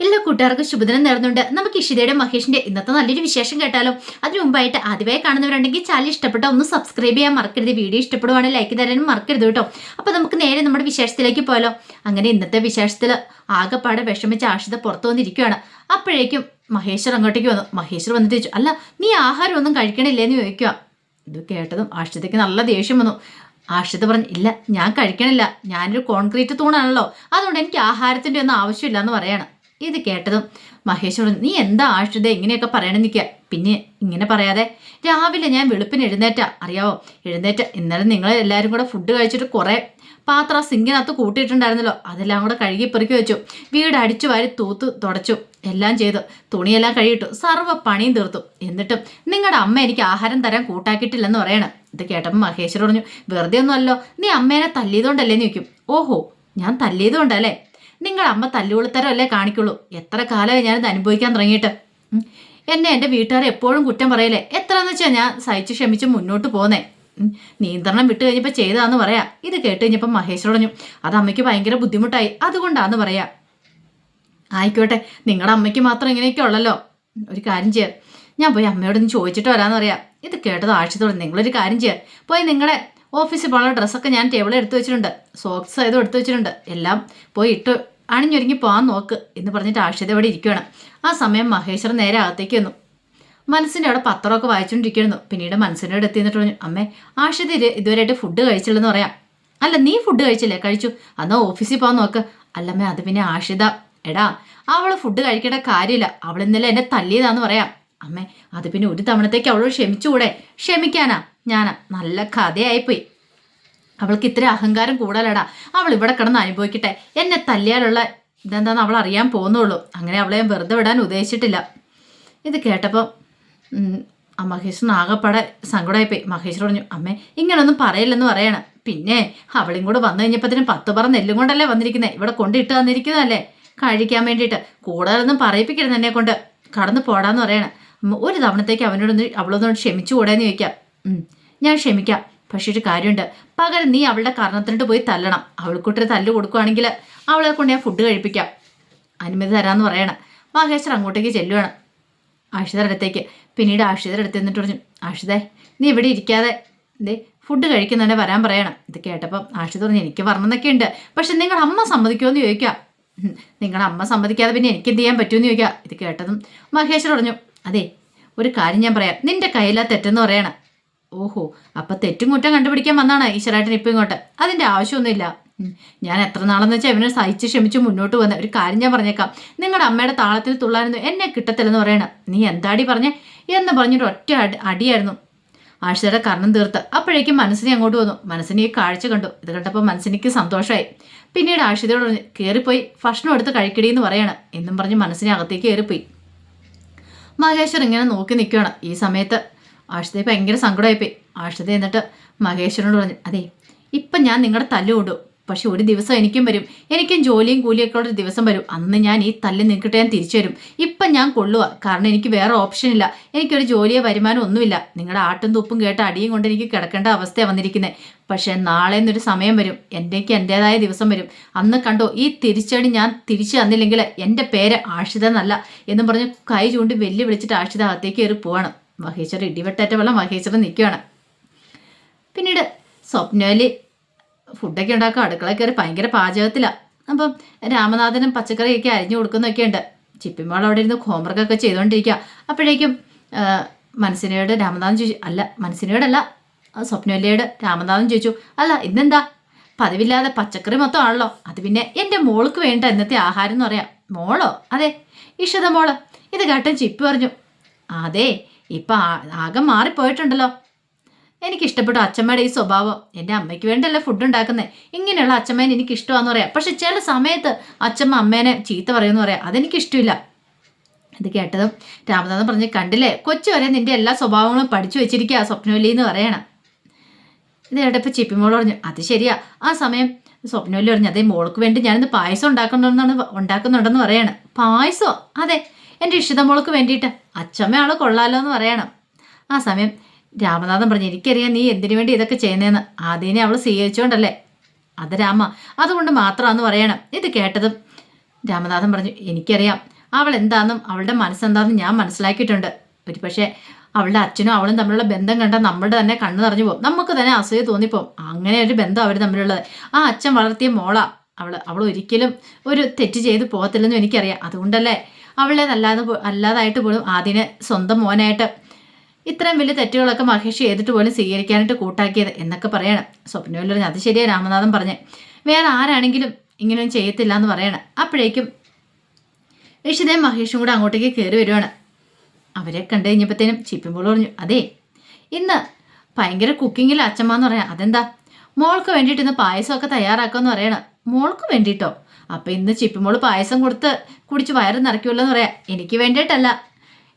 എല്ലാ കൂട്ടുകാർക്കും ശുഭദിനം നേർന്നുണ്ട്. നമുക്ക് ഇഷിതയുടെ മഹേഷിന്റെ ഇന്നത്തെ നല്ലൊരു വിശേഷം കേട്ടാലോ? അതിനു മുമ്പായിട്ട് ആദ്യമായി കാണുന്നവരുണ്ടെങ്കിൽ ചാനൽ ഇഷ്ടപ്പെട്ട ഒന്ന് സബ്സ്ക്രൈബ് ചെയ്യാൻ മറക്കരുത്. വീഡിയോ ഇഷ്ടപ്പെടുവാണെങ്കിൽ ലൈക്ക് തരാനും മറക്കരുത് കേട്ടോ. അപ്പൊ നമുക്ക് നേരെ നമ്മുടെ വിശേഷത്തിലേക്ക് പോയാലോ? അങ്ങനെ ഇന്നത്തെ വിശേഷത്തിൽ ആകെപ്പാടെ വിഷമിച്ച ആഷിത പുറത്തു വന്നിരിക്കുകയാണ്. അപ്പോഴേക്കും മഹേശ്വർ അങ്ങോട്ടേക്ക് വന്നു. മഹേശ്വർ വന്നിട്ട് ചോദിച്ചു അല്ല നീ ആഹാരം ഒന്നും കഴിക്കണില്ലേന്ന് ചോദിക്കുക ഇത് കേട്ടതും ആഷിതയ്ക്ക് നല്ല ദേഷ്യം വന്നു. ആഷിത പറഞ്ഞു ഇല്ല ഞാൻ കഴിക്കണില്ല. ഞാനൊരു കോൺക്രീറ്റ് തൂണാണല്ലോ. അതുകൊണ്ട് എനിക്ക് ആഹാരത്തിന്റെ ഒന്നും ആവശ്യമില്ല എന്ന് പറയാണ്. ഇത് കേട്ടതും മഹേഷോട് നീ എന്താ ആഷിത ഇങ്ങനെയൊക്കെ പറയണം നിൽക്കുക പിന്നെ ഇങ്ങനെ പറയാതെ രാവിലെ ഞാൻ വെളുപ്പിന് എഴുന്നേറ്റ. അറിയാവോ? എഴുന്നേറ്റ ഇന്നലെ നിങ്ങൾ എല്ലാവരും കൂടെ ഫുഡ് കഴിച്ചിട്ട് കുറേ പാത്രം സിങ്കിനകത്ത് കൂട്ടിയിട്ടുണ്ടായിരുന്നല്ലോ. അതെല്ലാം കൂടെ കഴുകി പെറുക്കി വെച്ചു. വീട് അടിച്ചു വാരി തൂത്ത് തുടച്ചു. എല്ലാം ചെയ്തു. തുണിയെല്ലാം കഴിയിട്ടു സർവ പണിയും തീർത്തു. എന്നിട്ടും നിങ്ങളുടെ അമ്മ എനിക്ക് ആഹാരം തരാൻ കൂട്ടാക്കിയിട്ടില്ലെന്ന് പറയണം. ഇത് കേട്ടപ്പോൾ മഹേശ്വർ പറഞ്ഞു വെറുതെ ഒന്നുമല്ലോ. നീ അമ്മേനെ തല്ലിയതുകൊണ്ടല്ലേ ചോദിക്കും. ഓഹോ ഞാൻ തല്ലിയതുകൊണ്ടല്ലേ? നിങ്ങളുടെ അമ്മ തല്ലുകൊളുത്തരം അല്ലേ കാണിക്കുള്ളൂ? എത്ര കാലമായി ഞാനിത് അനുഭവിക്കാൻ തുടങ്ങിയിട്ട്? എന്നെ എന്റെ വീട്ടുകാരെ എപ്പോഴും കുറ്റം പറയലേ എത്രയെന്ന് വെച്ചാൽ ഞാൻ സഹിച്ച് ക്ഷമിച്ച് മുന്നോട്ട് പോന്നേ. നിയന്ത്രണം വിട്ട് കഴിഞ്ഞപ്പോൾ ചെയ്തതാന്ന് പറയാ. ഇത് കേട്ട് കഴിഞ്ഞപ്പോൾ മഹേഷ് പറഞ്ഞു അത് അമ്മയ്ക്ക് ഭയങ്കര ബുദ്ധിമുട്ടായി. അതുകൊണ്ടാന്ന് പറയാ. ആയിക്കോട്ടെ. നിങ്ങളുടെ അമ്മയ്ക്ക് മാത്രം ഇങ്ങനെയൊക്കെ ഉള്ളല്ലോ. ഒരു കാര്യം ചെയ്യാം. ഞാൻ പോയി അമ്മയോടൊന്ന് ചോദിച്ചിട്ട് വരാമെന്ന് പറയാം. ഇത് കേട്ടത് ആഴ്ചത്തോടെ നിങ്ങളൊരു കാര്യം ചെയ്യാം. പോയി നിങ്ങളുടെ ഓഫീസിൽ പോകാനുള്ള ഡ്രസ്സൊക്കെ ഞാൻ ടേബിളിൽ എടുത്തു വെച്ചിട്ടുണ്ട്. സോക്സ് ഇതും എടുത്തു വെച്ചിട്ടുണ്ട്. എല്ലാം പോയി ഇട്ട് അണിഞ്ഞൊരുങ്ങി പോകാൻ നോക്ക് എന്ന് പറഞ്ഞിട്ട് ആഴ്ചത ഇവിടെ ഇരിക്കുകയാണ് ആ സമയം മഹേശ്വരൻ നേരെ അകത്തേക്ക് വന്നു. മനസ്സിന്റെ അവിടെ പത്രമൊക്കെ വായിച്ചുകൊണ്ടിരിക്കുന്നു. പിന്നീട് മനസ്സിന്റെ അവിടെ എത്തി എന്നിട്ട് പറഞ്ഞു അമ്മേ ഇത് ഇതുവരെയായിട്ട് ഫുഡ് കഴിച്ചില്ലെന്ന് പറയാം. അല്ല നീ ഫുഡ് കഴിച്ചില്ലേ? കഴിച്ചു. അന്നാ ഓഫീസിൽ പോകാൻ നോക്ക്. അല്ലമ്മേ അത് പിന്നെ ആഷിത എടാ അവൾ ഫുഡ് കഴിക്കേണ്ട കാര്യമില്ല. അവൾ ഇന്നലെ എന്നെ തല്ലിയതാന്ന് പറയാം. അമ്മേ അത് പിന്നെ ഒരു തവണത്തേക്ക് അവളോട് ക്ഷമിച്ചുകൂടെ? ക്ഷമിക്കാനാ? ഞാനാ. നല്ല കഥയായിപ്പോയി. അവൾക്ക് ഇത്ര അഹങ്കാരം കൂടുതലടാ. അവൾ ഇവിടെ കിടന്ന് അനുഭവിക്കട്ടെ. എന്നെ തല്ലിയാലുള്ള ഇതെന്താന്ന് അവൾ അറിയാൻ പോകുന്നുള്ളൂ. അങ്ങനെ അവളെ ഞാൻ വെറുതെ വിടാൻ ഉദ്ദേശിച്ചിട്ടില്ല. ഇത് കേട്ടപ്പോൾ ആ മഹേശ്വരൻ ആകെപ്പാടെ സങ്കടമായിപ്പോയി. മഹേഷ് പറഞ്ഞു അമ്മേ ഇങ്ങനൊന്നും പറയില്ലെന്ന് പറയണം. പിന്നെ അവളും കൂടെ വന്നു കഴിഞ്ഞപ്പോഴത്തേനും പത്ത് പറ നെല്ലും കൊണ്ടല്ലേ വന്നിരിക്കുന്നത് ഇവിടെ കൊണ്ടിട്ട് തന്നിരിക്കുന്നതല്ലേ? കഴിക്കാൻ വേണ്ടിയിട്ട്. കൂടുതലൊന്നും പറയിപ്പിക്കരുത് എന്നെ കൊണ്ട്. കടന്നു പോടാന്ന് പറയണം. ഒരു തവണത്തേക്ക് അവനോടൊന്ന് അവളൊന്നും ക്ഷമിച്ചു കൂടാന്ന് ചോദിക്കാം ഞാൻ ക്ഷമിക്കാം. പക്ഷേ ഒരു കാര്യമുണ്ട്. പകരം നീ അവളുടെ കാരണത്തിനിട്ട് പോയി തല്ലണം. അവൾക്കൂട്ടൊരു തല്ല് കൊടുക്കുവാണെങ്കിൽ അവളെ കൊണ്ട് ഞാൻ ഫുഡ് കഴിപ്പിക്കാം. അനുമതി തരാമെന്ന് പറയണം. മഹേശ്വർ അങ്ങോട്ടേക്ക് ചെല്ലുവാണ്. ആഷിതയുടെ അടുത്തേക്ക്. പിന്നീട് ആഷിതയുടെ അടുത്ത് നിന്നിട്ട് പറഞ്ഞു ആഷിതേ നീ ഇവിടെ ഇരിക്കാതെ ദേ ഫുഡ് കഴിക്കുന്നതിനെ വരാൻ പറയണം. ഇത് കേട്ടപ്പം ആഷിത പറഞ്ഞു എനിക്ക് വരണമെന്നൊക്കെ ഉണ്ട്. പക്ഷെ നിങ്ങളുടെ അമ്മ സമ്മതിക്കുമെന്ന് ചോദിക്കുക നിങ്ങളുടെ അമ്മ സമ്മതിക്കാതെ പിന്നെ എനിക്ക് എന്ത് ചെയ്യാൻ പറ്റുമെന്ന് ചോദിക്കുക ഇത് കേട്ടതും മഹേശ്വർ പറഞ്ഞു അതെ ഒരു കാര്യം ഞാൻ പറയാം. നിന്റെ കയ്യിലാ തെറ്റെന്ന് പറയണം. ഓഹോ അപ്പൊ തെറ്റും കുറ്റം കണ്ടുപിടിക്കാൻ വന്നാണ് ഈശ്വരായിട്ടൻ ഇപ്പം ഇങ്ങോട്ട്. അതിന്റെ ആവശ്യമൊന്നുമില്ല. ഞാൻ എത്ര നാളെന്ന് വെച്ചാൽ ഇവനെ സഹിച്ച് ക്ഷമിച്ച് മുന്നോട്ട് വന്ന ഒരു കാര്യം ഞാൻ പറഞ്ഞേക്കാം. നിങ്ങളുടെ അമ്മയുടെ താളത്തിൽ തുള്ളാനൊന്നും എന്നെ കിട്ടത്തില്ലെന്ന് പറയണം. നീ എന്താടി പറഞ്ഞേ? എന്ന് പറഞ്ഞൊരു ഒറ്റ അടി അടിയായിരുന്നു. ആഴ്ചയുടെ കർണം തീർത്ത്. അപ്പോഴേക്കും മനസ്സിനെ അങ്ങോട്ട് വന്നു. മനസ്സിനെ ഈ കാഴ്ച കണ്ടു. ഇത് കണ്ടപ്പോൾ മനസ്സിനിക്ക് സന്തോഷമായി പിന്നീട് ആഴ്ചയോട് കയറിപ്പോയി ഭക്ഷണം എടുത്ത് കഴിക്കടി എന്ന് പറയണം. എന്നും പറഞ്ഞ് മനസ്സിനെ അകത്തേക്ക് കയറിപ്പോയി മഹേശ്വർ ഇങ്ങനെ നോക്കി നിൽക്കുകയാണ് ഈ സമയത്ത് ആഷിതയെ ഭയങ്കര സങ്കടമായിപ്പോയി. ആഷിത എന്നിട്ട് മഹേശ്വരനോട് പറഞ്ഞു അതെ ഇപ്പം ഞാൻ നിങ്ങളുടെ തല്ല് കൊണ്ടു പക്ഷെ ഒരു ദിവസം എനിക്കും വരും. എനിക്കും ജോലിയും കൂലിയൊക്കെ ഉള്ള ഒരു ദിവസം വരും. അന്ന് ഞാൻ ഈ തല്ല് നിൽക്കട്ടെ ഞാൻ തിരിച്ചു വരും ഇപ്പം ഞാൻ കൊള്ളുക കാരണം എനിക്ക് വേറെ ഓപ്ഷൻ ഇല്ല. എനിക്കൊരു ജോലിയോ വരുമാനം ഒന്നുമില്ല. നിങ്ങളുടെ ആട്ടും തുപ്പും കേട്ട് അടിയും കൊണ്ട് എനിക്ക് കിടക്കേണ്ട അവസ്ഥയാണ് വന്നിരിക്കുന്നത് പക്ഷേ നാളെ എന്നൊരു സമയം വരും. എന്റെക്ക് എന്റേതായ ദിവസം വരും. അന്ന് കണ്ടോ ഈ തിരിച്ചടി ഞാൻ തിരിച്ചു തന്നില്ലെങ്കിൽ എന്റെ പേര് ആഷിത എന്നല്ല എന്നും പറഞ്ഞ് കൈ ചൂണ്ടി വെല്ലു വിളിച്ചിട്ട് ആഷിത അകത്തേക്ക് കയറി പോവാണ്. മഹേശ്വർ ഇടിവെട്ടേറ്റ വെള്ളം മഹേശ്വരൻ നിൽക്കുകയാണ് പിന്നീട് സ്വപ്നയിൽ ഫുഡൊക്കെ ഉണ്ടാക്കുക അടുക്കള കയറി ഭയങ്കര പാചകത്തിലാണ് അപ്പം രാമനാഥനും പച്ചക്കറിയൊക്കെ അരിഞ്ഞു കൊടുക്കുന്നൊക്കെ ഉണ്ട്. ചിപ്പിമോൾ അവിടെ ഇരുന്ന് ഹോംവർക്കൊക്കെ ചെയ്തുകൊണ്ടിരിക്കുക അപ്പോഴേക്കും മനസ്സിനോട് രാമനാഥൻ ചോദിച്ചു അല്ല മനസ്സിനോടല്ല. സ്വപ്നവല്ലിയോട് രാമനാഥൻ ചോദിച്ചു അല്ല ഇന്നെന്താ? പതിവില്ലാതെ പച്ചക്കറി മൊത്തം ആണല്ലോ അത് പിന്നെ എന്റെ മോൾക്ക് വേണ്ട ഇന്നത്തെ ആഹാരം എന്ന് പറയാം. മോളോ? അതെ ഇഷിത മോൾ. ഇത് കേട്ടൻ ചിപ്പി പറഞ്ഞു അതെ ഇപ്പം ആകെ മാറിപ്പോയിട്ടുണ്ടല്ലോ. എനിക്ക് ഇഷ്ടപ്പെട്ടു അച്ഛമ്മയുടെ ഈ സ്വഭാവം. എന്റെ അമ്മയ്ക്ക് വേണ്ടിയല്ലേ ഫുഡ് ഉണ്ടാക്കുന്നത് ഇങ്ങനെയുള്ള അച്ഛമ്മേനെ എനിക്ക് ഇഷ്ടമാണെന്ന് പറയാം. പക്ഷെ ചില സമയത്ത് അച്ഛമ്മ അമ്മേനെ ചീത്ത പറയുമെന്ന് പറയാം. അതെനിക്ക് ഇഷ്ടമില്ല ഇത് കേട്ടതും രാമനാഥൻ പറഞ്ഞ് കണ്ടില്ലേ? കൊച്ചു വരെ നിന്റെ എല്ലാ സ്വഭാവങ്ങളും പഠിച്ചു വെച്ചിരിക്കുക സ്വപ്നവല്ലി എന്ന് പറയണം. ഇത് കേട്ടപ്പോൾ ചിപ്പിമോൾ പറഞ്ഞു അത് ശരിയാ. ആ സമയം സ്വപ്നവല്ലി പറഞ്ഞു അതേ മോൾക്ക് വേണ്ടി ഞാനിന്ന് പായസം ഉണ്ടാക്കുന്നുണ്ടെന്നാണ് ഉണ്ടാക്കുന്നുണ്ടെന്ന് പറയണം. പായസോ? അതെ. എന്റെ ഇഷിത മോൾക്ക് വേണ്ടിയിട്ട് അച്ഛമ്മ കൊള്ളാലോ എന്ന് പറയണം. ആ സമയം രാമനാഥൻ പറഞ്ഞു എനിക്കറിയാം നീ എന്തിനു വേണ്ടി ഇതൊക്കെ ചെയ്യുന്നതെന്ന് ആദ്യനെ അവൾ സ്വീകരിച്ചുകൊണ്ടല്ലേ അത് രാമ അതുകൊണ്ട് മാത്രമാണെന്ന് പറയണം. ഇത് കേട്ടതും രാമനാഥൻ പറഞ്ഞു എനിക്കറിയാം. അവൾ എന്താണെന്നും അവളുടെ മനസ്സെന്താണെന്നും ഞാൻ മനസ്സിലാക്കിയിട്ടുണ്ട്. ഒരു പക്ഷേ അവളുടെ അച്ഛനും അവളും തമ്മിലുള്ള ബന്ധം കണ്ടാൽ നമ്മുടെ തന്നെ കണ്ണു നിറഞ്ഞു പോകും. നമുക്ക് തന്നെ അസൂയ തോന്നിപ്പോവും. അങ്ങനെ ഒരു ബന്ധം അവർ തമ്മിലുള്ളത്. ആ അച്ഛൻ വളർത്തിയ മോള. അവൾ അവൾ ഒരിക്കലും ഒരു തെറ്റ് ചെയ്ത് പോകത്തില്ലെന്നും എനിക്കറിയാം. അതുകൊണ്ടല്ലേ അവളേതല്ലാതെ പോ- അല്ലാതായിട്ട് പോലും ആദ്യനെ സ്വന്തം മോനായിട്ട് ഇത്രയും വലിയ തെറ്റുകളൊക്കെ മഹേഷ് ചെയ്തിട്ട് പോലും സ്വീകരിക്കാനായിട്ട് കൂട്ടാക്കിയത് എന്നൊക്കെ പറയണം. സ്വപ്നവല്ലി പറഞ്ഞു അത് ശരിയാണ് രാമനാഥൻ പറഞ്ഞ്. വേറെ ആരാണെങ്കിലും ഇങ്ങനെയൊന്നും ചെയ്യത്തില്ല എന്ന് പറയണം. അപ്പോഴേക്കും ഋഷിതയും മഹേഷും കൂടെ അങ്ങോട്ടേക്ക് കയറി വരുവാണ്. അവരെ കണ്ടു കഴിഞ്ഞപ്പോഴത്തേനും ചിപ്പിമ്പോൾ പറഞ്ഞു അതെ ഇന്ന് ഭയങ്കര കുക്കിങ്ങിൽ അച്ഛമ്മ എന്ന് പറയാം. അതെന്താ? മോൾക്ക് വേണ്ടിയിട്ട് ഇന്ന് പായസമൊക്കെ തയ്യാറാക്കാമെന്ന് പറയണം. മോൾക്ക് വേണ്ടിയിട്ടോ? അപ്പം ഇന്ന് ചിപ്പിമോൾ പായസം കൊടുത്ത് കുടിച്ച് വയറ് നിറയ്ക്കുമല്ലോ എന്ന് പറയാം. എനിക്ക് വേണ്ടിയിട്ടല്ല.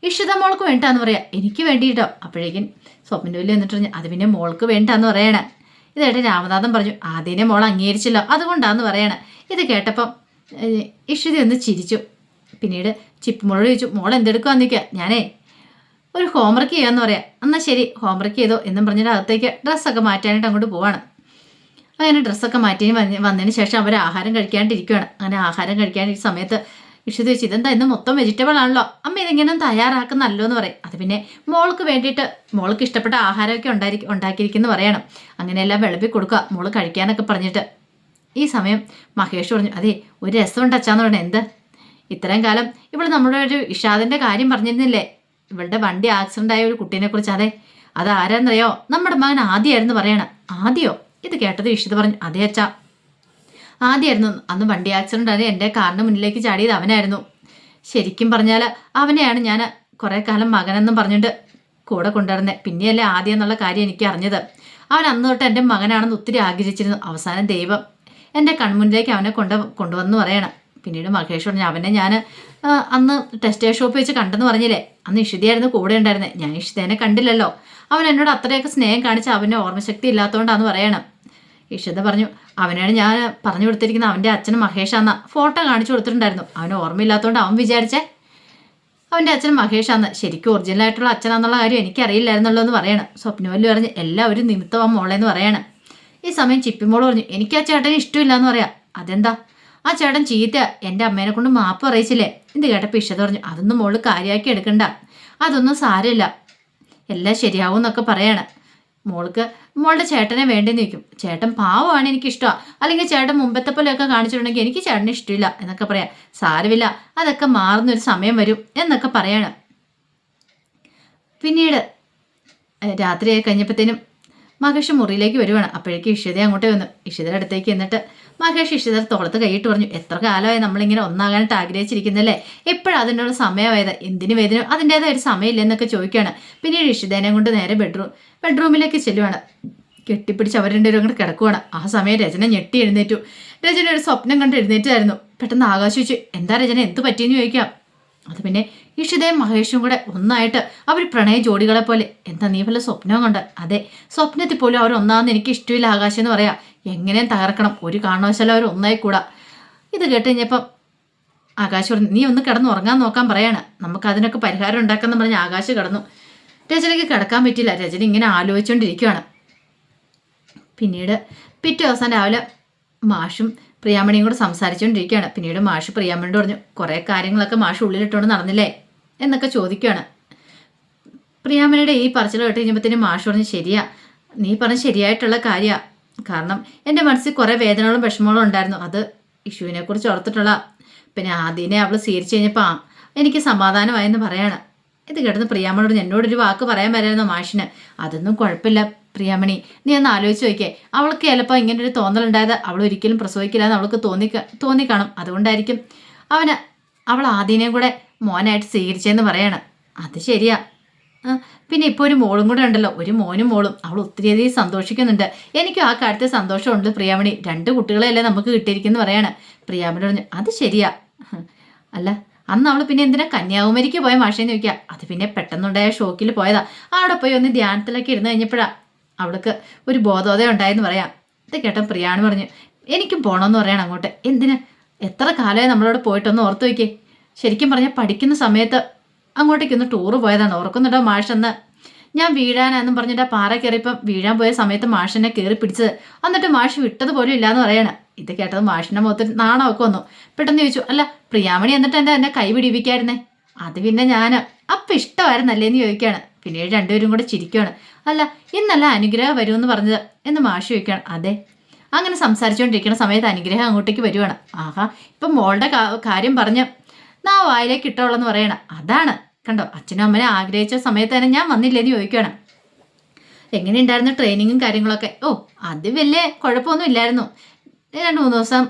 ഇഷിത മോൾക്ക് വേണ്ടാന്ന് പറയാം. എനിക്ക് വേണ്ടിയിട്ടോ. അപ്പോഴേക്കും സ്വപ്നം വലിയ എന്നിട്ട് പറഞ്ഞു അത് പിന്നെ മോൾക്ക് വേണ്ടാന്ന് പറയണേ. ഇതായിട്ട് രാമനാഥൻ പറഞ്ഞു ആദ്യനെ മോൾ അംഗീകരിച്ചല്ലോ. അതുകൊണ്ടാന്ന് പറയണേ. ഇത് കേട്ടപ്പം ഇഷിത ഒന്ന് ചിരിച്ചു. പിന്നീട് ചിപ്പിമോളോട് ചോദിച്ചു മോൾ എന്തെടുക്കുക നിൽക്കുക ഞാനേ ഒരു ഹോംവർക്ക് ചെയ്യാന്ന് പറയാം. എന്നാൽ ശരി ഹോംവർക്ക് ചെയ്തോ എന്നും പറഞ്ഞിട്ട് അകത്തേക്ക് ഡ്രസ്സൊക്കെ മാറ്റാനായിട്ട് അങ്ങോട്ട് പോവാണ്. അങ്ങനെ ഡ്രസ്സൊക്കെ മാറ്റി വന്ന് വന്നതിന് ശേഷം അവർ ആഹാരം കഴിക്കാണ്ടിരിക്കുകയാണ് അങ്ങനെ ആഹാരം കഴിക്കാണ്ടിരിക്കുന്ന സമയത്ത് ഇഷിത വെച്ച് ഇതെന്താ ഇന്ന് മൊത്തം വെജിറ്റബിൾ ആണല്ലോ. അമ്മ ഇതിങ്ങനെ തയ്യാറാക്കുന്നല്ലോ എന്ന് പറയും. അത് പിന്നെ മോൾക്ക് വേണ്ടിയിട്ട് മോൾക്ക് ഇഷ്ടപ്പെട്ട ആഹാരമൊക്കെ ഉണ്ടായി ഉണ്ടാക്കിയിരിക്കുന്നു പറയണം. അങ്ങനെയെല്ലാം വിളമ്പി കൊടുക്കുക മോൾ കഴിക്കാനൊക്കെ പറഞ്ഞിട്ട്. ഈ സമയം മഹേഷ് പറഞ്ഞു അതെ ഒരു രസമുണ്ട് അച്ചാന്ന് പറഞ്ഞത് എന്ത്? ഇത്രയും കാലം ഇവൾ നമ്മുടെ ഒരു ഇഷാദിന്റെ കാര്യം പറഞ്ഞിരുന്നില്ലേ? ഇവളുടെ വണ്ടി ആക്സിഡന്റ് ആയ ഒരു കുട്ടീനെ കുറിച്ച് അതെ. അത് ആരാന്നറിയോ? നമ്മുടെ മകൻ ആദ്യമായിരുന്നു പറയണം ആദ്യോ? ഇത് കേട്ടത് ഇഷിത പറഞ്ഞു അതെ അച്ഛാ. ആദ്യമായിരുന്നു അന്ന് വണ്ടി ആക്സിഡന്റ് ആയി എന്റെ കാറിന് മുന്നിലേക്ക് ചാടിയത് അവനായിരുന്നു. ശരിക്കും പറഞ്ഞാൽ അവനെയാണ് ഞാൻ കുറേ കാലം മകനെന്നും പറഞ്ഞിട്ട് കൂടെ കൊണ്ടുവരുന്നത് പിന്നെയല്ലേ ആദ്യം എന്നുള്ള കാര്യം എനിക്ക് അറിഞ്ഞത്. അവൻ അന്ന് തൊട്ട് എന്റെ മകനാണെന്ന് ഒത്തിരി ആഗ്രഹിച്ചിരുന്നു. അവസാനം ദൈവം എന്റെ കൺമുന്നിലേക്ക് അവനെ കൊണ്ട് കൊണ്ടുവന്നു പറയണം. പിന്നീട് മഹേഷ് പറഞ്ഞു അവനെ ഞാൻ അന്ന് ടെസ്റ്റ് ഷോപ്പ് വെച്ച് കണ്ടെന്ന് പറഞ്ഞില്ലേ? അന്ന് ഇഷിതയായിരുന്നു കൂടെ ഉണ്ടായിരുന്നത് ഞാൻ ഇഷിതേനെ കണ്ടില്ലല്ലോ. അവൻ എന്നോട് അത്രയൊക്കെ സ്നേഹം കാണിച്ച് അവന്റെ ഓർമ്മശക്തി ഇല്ലാത്തതുകൊണ്ടാണെന്ന് പറയണം. ഇഷിത പറഞ്ഞു. അവനാണ് ഞാൻ പറഞ്ഞു കൊടുത്തിരിക്കുന്ന അവന്റെ അച്ഛൻ മഹേഷാന്ന. ഫോട്ടോ കാണിച്ചു കൊടുത്തിട്ടുണ്ടായിരുന്നു. അവന് ഓർമ്മയില്ലാത്തതുകൊണ്ട് അവൻ വിചാരിച്ചേ അവന്റെ അച്ഛൻ മഹേഷാന്ന്. ശരിക്കും ഒറിജിനൽ ആയിട്ടുള്ള അച്ഛനാന്നുള്ള കാര്യം എനിക്കറിയില്ലായിരുന്നല്ലോ എന്ന് പറയണം. സ്വപ്നവല്ലി പറഞ്ഞ് എല്ലാവരും നിമിത്തമാ മോളെന്ന് പറയണം. ഈ സമയം ചിപ്പിമോൾ പറഞ്ഞു എനിക്ക് ആ ചേട്ടന് ഇഷ്ടമില്ല എന്ന് പറയാം. അതെന്താ? ആ ചേട്ടൻ ചീത്ത. എന്റെ അമ്മേനെ കൊണ്ട് മാപ്പ് അറിയിച്ചില്ലേ ഇത് കേട്ടപ്പോൾ ഇഷ്ടത പറഞ്ഞു അതൊന്നും മോൾ കാര്യമാക്കി എടുക്കണ്ട. അതൊന്നും സാരമില്ല. എല്ലാം ശരിയാവും എന്നൊക്കെ പറയാണ്. മോൾക്ക് മോളുടെ ചേട്ടനെ വേണ്ടെന്ന് നിൽക്കും ചേട്ടൻ പാവമാണ് എനിക്കിഷ്ടമാണ് അല്ലെങ്കിൽ ചേട്ടൻ മുമ്പത്തെ പോലെയൊക്കെ കാണിച്ചിട്ടുണ്ടെങ്കിൽ എനിക്ക് ചേട്ടനെ ഇഷ്ടമില്ല എന്നൊക്കെ പറയാം. സാരമില്ല അതൊക്കെ മാറുന്നൊരു സമയം വരും എന്നൊക്കെ പറയാണ്. പിന്നീട് രാത്രിയായി കഴിഞ്ഞപ്പോഴത്തേനും മഹേഷ് മുറിയിലേക്ക് വരുവാണ്. അപ്പോഴേക്കും ഇഷിത അങ്ങോട്ട് വന്നു. ഇഷിതയുടെ അടുത്തേക്ക് എന്നിട്ട് മഹേഷ് ഇഷിതർ തോളത്ത് കൈയിട്ട് പറഞ്ഞു എത്ര കാലമായി നമ്മളിങ്ങനെ ഒന്നാകാനായിട്ട് ആഗ്രഹിച്ചിരിക്കുന്നല്ലേ? എപ്പോഴും അതിനുള്ള സമയമായത്? എന്തിനു വേദന? അതിന്റെതായ ഒരു സമയമില്ലെന്നൊക്കെ ചോദിക്കുകയാണ്. പിന്നീട് ഇഷിതേനെ കൊണ്ട് നേരെ ബെഡ്റൂം ബെഡ്റൂമിലേക്ക് ചെല്ലുവാണ്. കെട്ടിപ്പിടിച്ച് അവർ രണ്ടുപേരും അങ്ങോട്ട് കിടക്കുവാണ്. ആ സമയം രചന ഞെട്ടി എഴുന്നേറ്റു. രചന ഒരു സ്വപ്നം കണ്ട് എഴുന്നേറ്റായിരുന്നു. പെട്ടെന്ന് ആകാശിച്ചു എന്താ രചന? എന്ത് പറ്റിയെന്ന് ചോദിക്കാം. അത് പിന്നെ ഇഷിതയും മഹേഷും കൂടെ ഒന്നായിട്ട് അവർ പ്രണയ ജോഡികളെ പോലെ. എന്താ നീ വല്ല സ്വപ്നം കണ്ട്? അതെ സ്വപ്നത്തിൽ പോലും അവർ ഒന്നാമെന്ന് എനിക്ക് ഇഷ്ടമില്ല ആകാശം എന്ന് പറയാം. എങ്ങനെയും തകർക്കണം ഒരു കാരണവശാലും അവർ ഒന്നായി കൂടാ ഇത് കേട്ട് കഴിഞ്ഞപ്പം ആകാശ് പറഞ്ഞു നീ ഒന്ന് കിടന്ന് ഉറങ്ങാൻ നോക്കാൻ പറയാണ്. നമുക്ക് അതിനൊക്കെ പരിഹാരം ഉണ്ടാക്കാന്ന് പറഞ്ഞ് ആകാശ് കിടന്നു. രചനയ്ക്ക് കിടക്കാൻ പറ്റില്ല രചന ഇങ്ങനെ ആലോചിച്ചുകൊണ്ടിരിക്കുകയാണ് പിന്നീട് പിറ്റേ ദിവസം രാവിലെ മാഷും പ്രിയാമണിയും കൂടെ സംസാരിച്ചുകൊണ്ടിരിക്കുകയാണ് പിന്നീട് മാഷ് പ്രിയാമണിയോട് പറഞ്ഞു കുറേ കാര്യങ്ങളൊക്കെ മാഷ് ഉള്ളിലിട്ടുകൊണ്ട് നടന്നില്ലേ? എന്നൊക്കെ ചോദിക്കുകയാണ് പ്രിയാമനയുടെ ഈ പറച്ചിൽ കേട്ട് കഴിഞ്ഞപ്പോഴത്തേനും മാഷ് പറഞ്ഞ് ശരിയാ. നീ പറഞ്ഞ ശരിയായിട്ടുള്ള കാര്യമാണ് കാരണം എന്റെ മനസ്സിൽ കുറേ വേദനകളും വിഷമങ്ങളും ഉണ്ടായിരുന്നു. അത് ഇഷുവിനെ കുറിച്ച് ഓർത്തിട്ടുള്ള. പിന്നെ ആദ്യനെ അവൾ സ്വീകരിച്ചു കഴിഞ്ഞപ്പോൾ എനിക്ക് സമാധാനമായെന്ന് പറയാണ്. ഇത് കേട്ടെന്ന് പ്രിയാമണിയോട് എന്നോടൊരു വാക്ക് പറയാൻ വരായിരുന്നു മാഷിന്. അതൊന്നും കുഴപ്പമില്ല പ്രിയാമണി നീ ഒന്ന് ആലോചിച്ച് നോക്കിയേ. അവൾക്ക് ചിലപ്പോൾ ഇങ്ങനെ ഒരു തോന്നലുണ്ടായത് അവൾ ഒരിക്കലും പ്രസവിക്കില്ല എന്ന് അവൾക്ക് തോന്നി തോന്നിക്കാണും അതുകൊണ്ടായിരിക്കും അവന് അവൾ ആദ്യനെയും കൂടെ മോനായിട്ട് സ്വീകരിച്ചതെന്ന് പറയാണ്. അത് ശരിയാ. പിന്നെ ഇപ്പോൾ ഒരു മോളും കൂടെ ഉണ്ടല്ലോ. ഒരു മോനും മോളും. അവൾ ഒത്തിരിയധികം സന്തോഷിക്കുന്നുണ്ട്. എനിക്കും ആ കാര്യത്തിൽ സന്തോഷമുണ്ട് പ്രിയാമണി. രണ്ട് കുട്ടികളെയല്ലേ നമുക്ക് കിട്ടിയിരിക്കുന്നു പറയാണ്. പ്രിയാമണി പറഞ്ഞു അത് ശരിയാ. അല്ല അന്ന് അവൾ പിന്നെ എന്തിനാ കന്യാകുമാരിക്ക് പോയ മാഷേന്ന് ചോദിക്കുക അത് പിന്നെ പെട്ടെന്നുണ്ടായ ഷോക്കിൽ പോയതാ. അവിടെ പോയി ഒന്ന് ധ്യാനത്തിലൊക്കെ ഇരുന്ന് കഴിഞ്ഞപ്പോഴാ അവൾക്ക് ഒരു ബോധോദയം ഉണ്ടായെന്ന് പറയാം. ഇത് കേട്ടോ പ്രിയാണി പറഞ്ഞു എനിക്കും പോകണമെന്ന് പറയണം അങ്ങോട്ട്. എന്തിന്? എത്ര കാലമായി നമ്മളോട് പോയിട്ടൊന്ന് ഓർത്തു വയ്ക്കേ ശരിക്കും പറഞ്ഞാൽ പഠിക്കുന്ന സമയത്ത് അങ്ങോട്ടേക്ക് ഒന്ന് ടൂറ് പോയതാണ്. ഓർക്കുന്നുണ്ടോ മാഷെന്ന് ഞാൻ വീഴാനാന്നും പറഞ്ഞിട്ട് ആ പാറ കയറിയപ്പം വീഴാൻ പോയ സമയത്ത് മാഷിനെ കയറി പിടിച്ചത്. എന്നിട്ട് മാഷ് വിട്ടത് പോലും ഇല്ലാന്ന് പറയണം. ഇത് കേട്ടത് മാഷിന്റെ മുഖത്ത് നാണമൊക്കെ വന്നു. പെട്ടെന്ന് ചോദിച്ചു അല്ല പ്രിയാമണി എന്നിട്ട് എന്റെ എന്നെ കൈ പിടിപ്പിക്കായിരുന്നേ? അത് പിന്നെ ഞാൻ അപ്പം ഇഷ്ടമായിരുന്നല്ലേന്ന് ചോദിക്കുകയാണ്. പിന്നീട് രണ്ടുപേരും കൂടെ ചിരിക്കുകയാണ്. അല്ല ഇന്നല്ല അനുഗ്രഹം വരുമെന്ന് പറഞ്ഞത്? എന്ന് മാഷ് ചോദിക്കുകയാണ്. അതെ. അങ്ങനെ സംസാരിച്ചുകൊണ്ടിരിക്കുന്ന സമയത്ത് അനുഗ്രഹം അങ്ങോട്ടേക്ക് വരുവാണ്. ആഹാ ഇപ്പം മോളുടെ കാര്യം പറഞ്ഞ് നാ വായിലേക്ക് ഇട്ടോളെന്ന് പറയണം. അതാണ്. കണ്ടോ അച്ഛനും അമ്മനെ ആഗ്രഹിച്ച സമയത്ത് തന്നെ ഞാൻ വന്നില്ലേന്ന് ചോദിക്കുകയാണ് എങ്ങനെയുണ്ടായിരുന്നു ട്രെയിനിങ്ങും കാര്യങ്ങളൊക്കെ? ഓ അത് വലിയ കുഴപ്പമൊന്നും ഇല്ലായിരുന്നു. രണ്ട് മൂന്ന് ദിവസം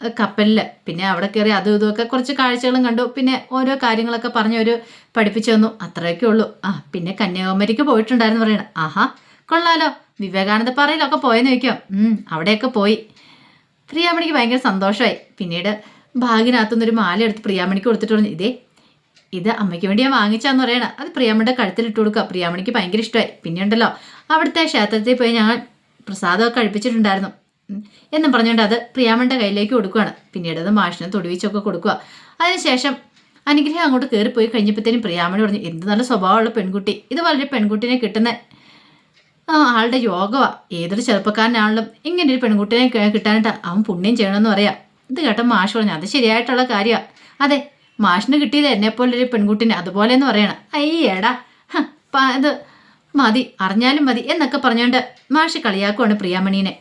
കപ്പലിൽ പിന്നെ അവിടെ കയറി അതും ഇതുമൊക്കെ കുറച്ച് കാഴ്ചകളും കണ്ടു. പിന്നെ ഓരോ കാര്യങ്ങളൊക്കെ പറഞ്ഞ് ഒരു പഠിപ്പിച്ചു തന്നു. അത്രയൊക്കെ ഉള്ളൂ. ആ പിന്നെ കന്യാകുമാരിക്ക് പോയിട്ടുണ്ടായിരുന്നു പറയണം. ആഹാ കൊള്ളാലോ. വിവേകാനന്ദ പാറയിലൊക്കെ പോയെന്ന് ചോദിക്കാം. അവിടെയൊക്കെ പോയി. പ്രിയാമണിക്ക് ഭയങ്കര സന്തോഷമായി. പിന്നീട് ഭാഗ്യനകത്തുനിന്നൊരു മാല എടുത്ത് പ്രിയാമണിക്ക് കൊടുത്തിട്ട് പറഞ്ഞു ഇതേ ഇത് അമ്മയ്ക്ക് വേണ്ടി ഞാൻ വാങ്ങിച്ചാന്ന് പറയണ. അത് പ്രിയാമണിയുടെ കഴുത്തിൽ ഇട്ട് കൊടുക്കുക. പ്രിയാമണിക്ക് ഭയങ്കര ഇഷ്ടമായി. പിന്നെ ഉണ്ടല്ലോ അവിടുത്തെ ക്ഷേത്രത്തിൽ പോയി ഞങ്ങൾ പ്രസാദമൊക്കെ കഴിപ്പിച്ചിട്ടുണ്ടായിരുന്നു. എന്നും പറഞ്ഞുകൊണ്ട് അത് പ്രിയാമണിയുടെ കയ്യിലേക്ക് കൊടുക്കുകയാണ്. പിന്നീട് അത് മാഷിനെ തൊടുവിച്ചൊക്കെ കൊടുക്കുക. അതിനുശേഷം അനുഗ്രഹം അങ്ങോട്ട് കയറിപ്പോയി കഴിഞ്ഞപ്പോഴത്തേനും പ്രിയാമണി പറഞ്ഞു എന്ത് നല്ല സ്വഭാവമുള്ള പെൺകുട്ടി. ഇത് വളരെ പെൺകുട്ടിനെ കിട്ടുന്ന ആളുടെ യോഗമാ ഏതൊരു ചെറുപ്പക്കാരനാണെങ്കിലും ഇങ്ങനെ ഒരു പെൺകുട്ടിനെ കിട്ടാനായിട്ട് അവൻ പുണ്യം ചെയ്യണമെന്ന് പറയാം. ഇത് കേട്ട മാഷ് പറഞ്ഞു അത് ശരിയായിട്ടുള്ള കാര്യമാണ് അതെ മാഷിന് കിട്ടിയത് എന്നെപ്പോലൊരു പെൺകുട്ടിനെ അതുപോലെ എന്ന് പറയണം. അയ്യേടാ. അത് മതി അറിഞ്ഞാലും മതി എന്നൊക്കെ പറഞ്ഞുകൊണ്ട് മാഷ് കളിയാക്കുവാണ് പ്രിയാമണീനെ.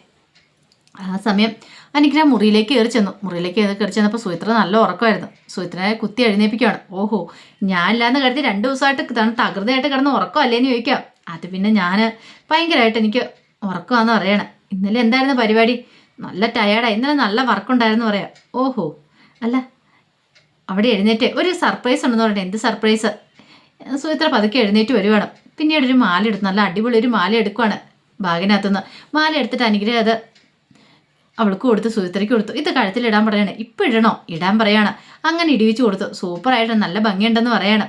ആ സമയം അനുഗ്രഹം മുറിയിലേക്ക് കയറി ചെന്നു. മുറിയിലേക്ക് കയറി ചെന്നപ്പോൾ സുഹിത്ര നല്ല ഉറക്കമായിരുന്നു. സുഹിത്രനെ കുത്തി എഴുന്നേപ്പിക്കുകയാണ് ഓഹോ ഞാനില്ലാന്ന് കരുതി രണ്ട് ദിവസമായിട്ട് തകൃതയായിട്ട് കിടന്ന് ഉറക്കം ഉറക്കമല്ലേന്ന് ചോദിക്കാം. അത് പിന്നെ ഞാൻ ഭയങ്കരമായിട്ട് എനിക്ക് ഉറക്കമാണെന്ന് പറയണം. ഇന്നലെ എന്തായിരുന്നു പരിപാടി? നല്ല ടയേർഡായി ഇന്നലെ നല്ല വർക്കുണ്ടായിരുന്നു പറയാം. ഓഹോ. അല്ല അവിടെ എഴുന്നേറ്റ് ഒരു സർപ്രൈസ് ഉണ്ടെന്ന് പറഞ്ഞിട്ട് എന്ത് സർപ്രൈസ് സുഹിത്ര പതുക്കെ എഴുന്നേറ്റ് വരുവാണ്. പിന്നീട് ഒരു മാല എടുത്ത് നല്ല അടിപൊളി ഒരു മാല എടുക്കുവാണ് ബാഗിനകത്തുനിന്ന്. മാല എടുത്തിട്ട് അനുഗ്രഹം അത് അവൾക്ക് കൊടുത്ത് സുചിത്രയ്ക്ക് കൊടുത്തു. ഇത് കഴുത്തിൽ ഇടാൻ പറയണേ. ഇപ്പം ഇടണോ? ഇടാൻ പറയാണ്. അങ്ങനെ ഇടിവിച്ച് കൊടുത്തു. സൂപ്പറായിട്ട് നല്ല ഭംഗിയുണ്ടെന്ന് പറയാണ്.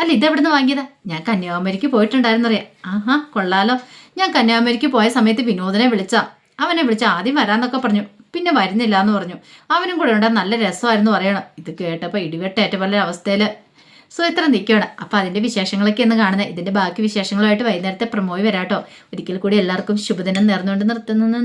അല്ല ഇതെവിടുന്ന് വാങ്ങിയതാ? ഞാൻ കന്യാകുമാരിക്ക് പോയിട്ടുണ്ടായിരുന്നറിയാം. ആഹാ കൊള്ളാലോ. ഞാൻ കന്യാകുമാരിക്ക് പോയ സമയത്ത് വിനോദനെ വിളിച്ചാ. അവനെ വിളിച്ച ആദ്യം വരാന്നൊക്കെ പറഞ്ഞു. പിന്നെ വരുന്നില്ല എന്ന് പറഞ്ഞു. അവനും കൂടെ ഉണ്ടാ? നല്ല രസമായിരുന്നു പറയണം. ഇത് കേട്ടപ്പോൾ ഇടിവെട്ടേറ്റ പോലെ അവസ്ഥയിൽ ഇത്ര നിൽക്കുകയാണ്. അപ്പോൾ അതിന്റെ വിശേഷങ്ങളൊക്കെ ഒന്ന് കാണുന്നത് ഇതിന്റെ ബാക്കി വിശേഷങ്ങളുമായിട്ട് വൈകുന്നേരത്തെ പ്രമോയി വരാട്ടോ. ഒരിക്കൽ കൂടി എല്ലാവർക്കും ശുഭദിനം നേർന്നുകൊണ്ട് നിർത്തുന്നു.